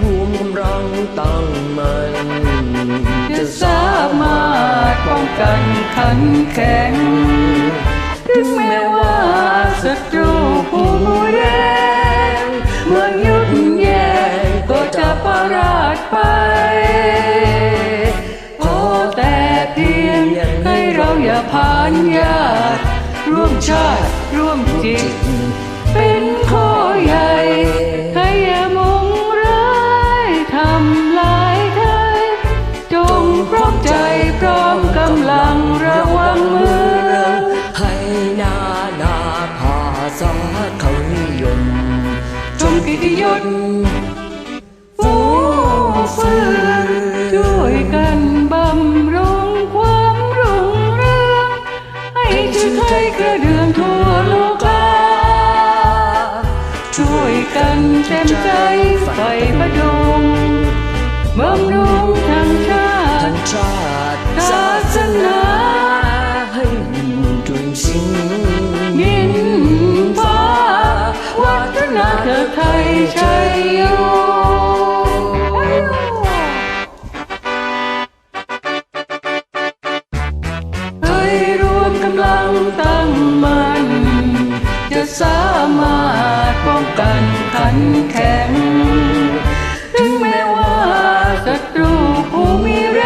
รวมกำลังตั้งมัน จะสามารถป้องกันขันแข็ง ถึงแม้ว่าศัตรูผู้แรงเมื่อยุดแย่ก็จะประราดไปขอแต่เพียงให้เราอย่าผ่านญาติร่วมชาติร่วมจิต เขานิยมจงกิติยศฟูฟื้นช่วยกันบำรุงความรุ่งเรืองให้ชื่อไทยกระเดืองทั่วโลกาช่วยกันเต็มใจไฟประดงำลังตั้งมันจะสามารถป้องกันขันแข็ง ถึงแม้ว่าศัตรูผู้มีแร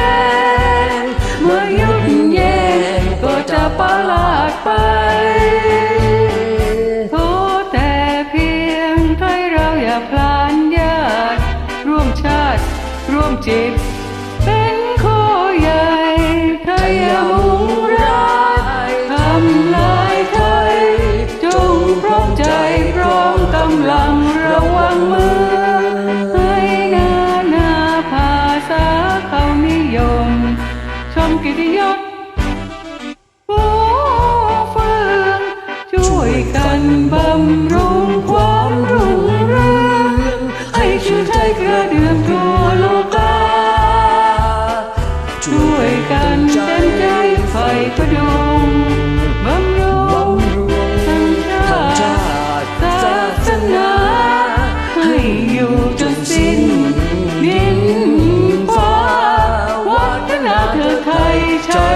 ง เมื่อยุดแย่งก็จะประหลาดไปขอแต่เพียงให้เราอย่าพลานญาติร่วมชาติ ร่วมจิต งกิติยศโอ้ฟืงช่วยกันบำรุงความรุ่งเรืองให้ชื่อใจกระเดื่อง 的太长。